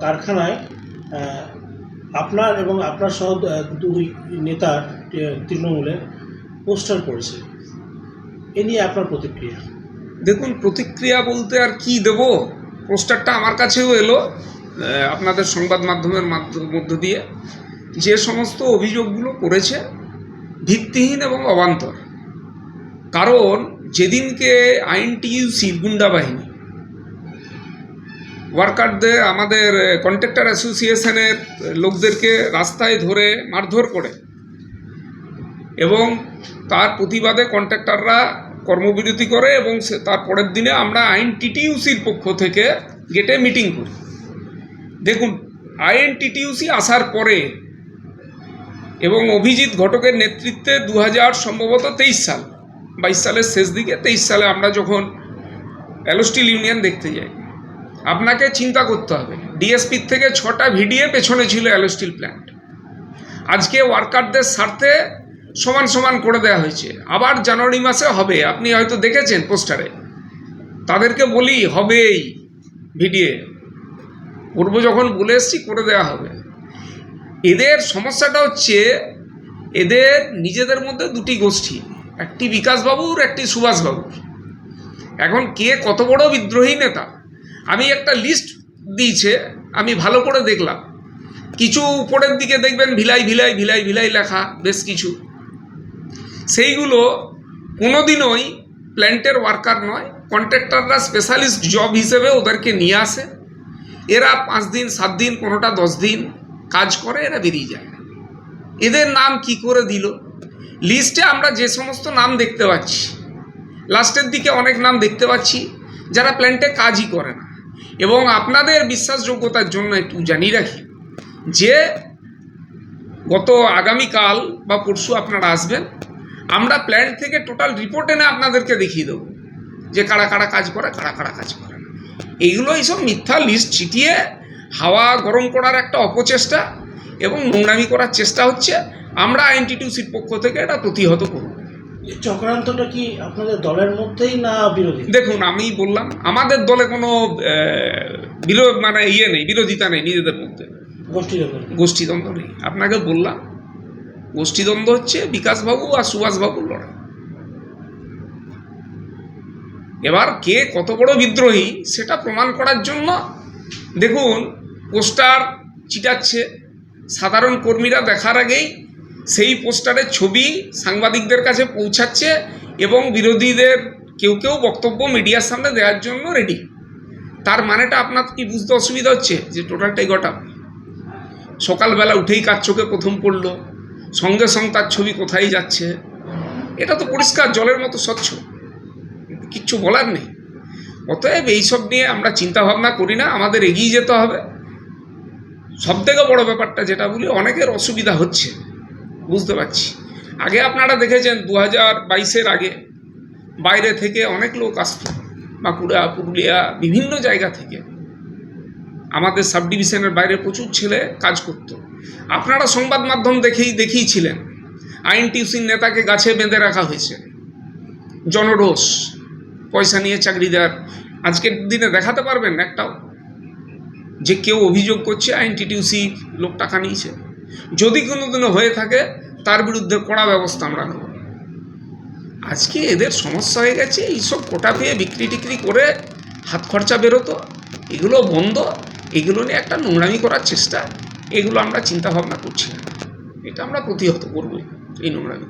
কারখানায় আপনার এবং আপনার সহ দুই নেতার তৃণমূলের পোস্টার পড়েছে। এ নিয়ে আপনার প্রতিক্রিয়া? দেখুন, প্রতিক্রিয়া বলতে আর কি দেব? পোস্টারটা আমার কাছেও এলো আপনাদের সংবাদ মাধ্যমের মাধ্য- দিয়ে। যে সমস্ত অভিযোগগুলো করেছে, ভিত্তিহীন এবং অবান্তর। কারণ, যেদিনকে আইনটিইউসি গুন্ডা বাহিনী ওয়ার্কারদের, আমাদের কন্ট্রাক্টর অ্যাসোসিয়েশনের লোকদেরকে রাস্তায় ধরে মারধর করে। এবং তার প্রতিবাদে কন্ট্রাক্টররা কর্মবিরতি করে এবং তার পরের দিনে আমরা আইন টিটিউসির পক্ষ থেকে গেটে মিটিং করি। দেখুন আইন টিটিউসি আসার পরে এবং অভিজিৎ ঘটকের নেতৃত্বে দু হাজার সম্ভবত তেইশ সাল, বাইশ সালের শেষ দিকে তেইশ সালে আমরা যখন অ্যালোস্টিল ইউনিয়ন দেখতে যাই আপনাকে চিন্তা করতে হবে। ডিএসপির থেকে ছটা ভিডিএ পেছনে ছিল অ্যালোস্টিল প্ল্যান্ট আজকে ওয়ার্কারদের স্বার্থে সমান সমান করে দেওয়া হয়েছে। আবার জানুয়ারি মাসে হবে। আপনি হয়তো দেখেছেন পোস্টারে। তাদেরকে বলি, হবেই ভিডিএ করব যখন, বলে এসছি, করে দেওয়া হবে। এদের সমস্যাটা হচ্ছে, এদের নিজেদের মধ্যে দুটি গোষ্ঠী। একটি বিকাশবাবুর একটি সুভাষবাবুর এখন কে কত বড় বিদ্রোহী নেতা? আমি একটা লিস্ট দিয়েছে, আমি ভালো করে দেখলাম। কিছু উপরের দিকে দেখবেন ভিলাই ভিলাই ভিলাই ভিলাই লেখা, বেশ কিছু। সেইগুলো কোনোদিনই প্ল্যান্টের ওয়ার্কার নয় কন্ট্রাক্টররা স্পেশালিস্ট জব হিসেবে ওদেরকে নিয়ে আসে। এরা পাঁচ দিন, সাত দিন, কোনোটা দশ দিন কাজ করে, এরা বেরিয়ে যায়। এদের নাম কি করে দিল? লিস্টে আমরা যে সমস্ত নাম দেখতে পাচ্ছি লাস্টের দিকে অনেক নাম দেখতে পাচ্ছি, যারা প্ল্যান্টে কাজই করে না। এবং আপনাদের বিশ্বাসযোগ্যতার জন্য একটু জানিয়ে রাখি যে গত আগামীকাল বা পরশু আপনারা আসবেন, আমরা প্ল্যান্ট থেকে টোটাল রিপোর্ট এনে আপনাদেরকে দেখিয়ে দেবো যে কারা কারা কাজ করে, কারা কারা কাজ করে। না এইগুলো এইসব মিথ্যা লিস্ট ছিটিয়ে হাওয়া গরম করার একটা অপচেষ্টা এবং নোংরামি করার চেষ্টা হচ্ছে। আমরা আইনটিটিউসির পক্ষ থেকে এটা প্রতিহত করব। চক্রান্তটা কি আপনাদের দলের মধ্যেই না বিরোধী? দেখুন আমি বললাম আমাদের দলে কোনো বিরোধ মানে ইয়ে নেই বিরোধিতা নেই নিজেদের মধ্যে। গোষ্ঠীগত গোষ্ঠীদ্বন্দ্ব নেই। আপনাকে বললাম গোষ্ঠীদ্বন্দ্ব হচ্ছে বিকাশবাবু আর সুভাষবাবুর লড়াই। এবার কে কত বড় বিদ্রোহী সেটা প্রমাণ করার জন্য দেখুন পোস্টার চিটাচ্ছে। সাধারণ কর্মীরা দেখার আগেই সেই পোস্টারের ছবি সাংবাদিকদের কাছে পৌঁছাচ্ছে এবং বিরোধীদের কেউ কেউ বক্তব্য মিডিয়ার সামনে দেওয়ার জন্য রেডি তার মানেটা আপনার কি বুঝতে অসুবিধা হচ্ছে? যে টোটালটাই গোটা সকালবেলা উঠেই কার চোখে প্রথম পড়ল? সঙ্গে সঙ্গে তার ছবি কোথায় যাচ্ছে? এটা তো পরিষ্কার, জলের মতো স্বচ্ছ। কিচ্ছু বলার নেই। অতএব এইসব নিয়ে আমরা চিন্তা ভাবনা করি না, আমাদের এগিয়ে যেতে হবে। সব থেকে বড় ব্যাপারটা যেটা বলি, অনেকের অসুবিধা হচ্ছে। বুঝতে পারছি। আগে আপনারা দেখেছেন দু হাজার বাইশের আগে বাইরে থেকে অনেক লোক আসতো, বাঁকুড়া, পুরুলিয়া, বিভিন্ন জায়গা থেকে। আমাদের সাব ডিভিশনের বাইরে প্রচুর ছেলে কাজ করত। আপনারা সংবাদ মাধ্যম দেখেই দেখিয়েছিলেন আইন টিউসির নেতাকে গাছে বেঁধে রাখা হয়েছে। জনরোষ, পয়সা নিয়ে চাকরি দেওয়ার আজকের দিনে দেখাতে পারবেন একটাও। যে কেউ অভিযোগ করছে আইন টিটিউসি লোক টাকা নিয়েছে। যদি কোনোদিনও হয়ে থাকে, তার বিরুদ্ধে কড়া ব্যবস্থা আমরা নেব। আজকে এদের সমস্যা হয়ে গেছে, এইসব কোটা পেয়ে বিক্রি টিক্রি করে হাত খরচা বেরোতো, এগুলো বন্ধ, এগুলো নিয়ে একটা নোংরামি করার চেষ্টা, এগুলো আমরা চিন্তাভাবনা করছি না। এটা আমরা প্রতিহত করবই, এই নোংরামি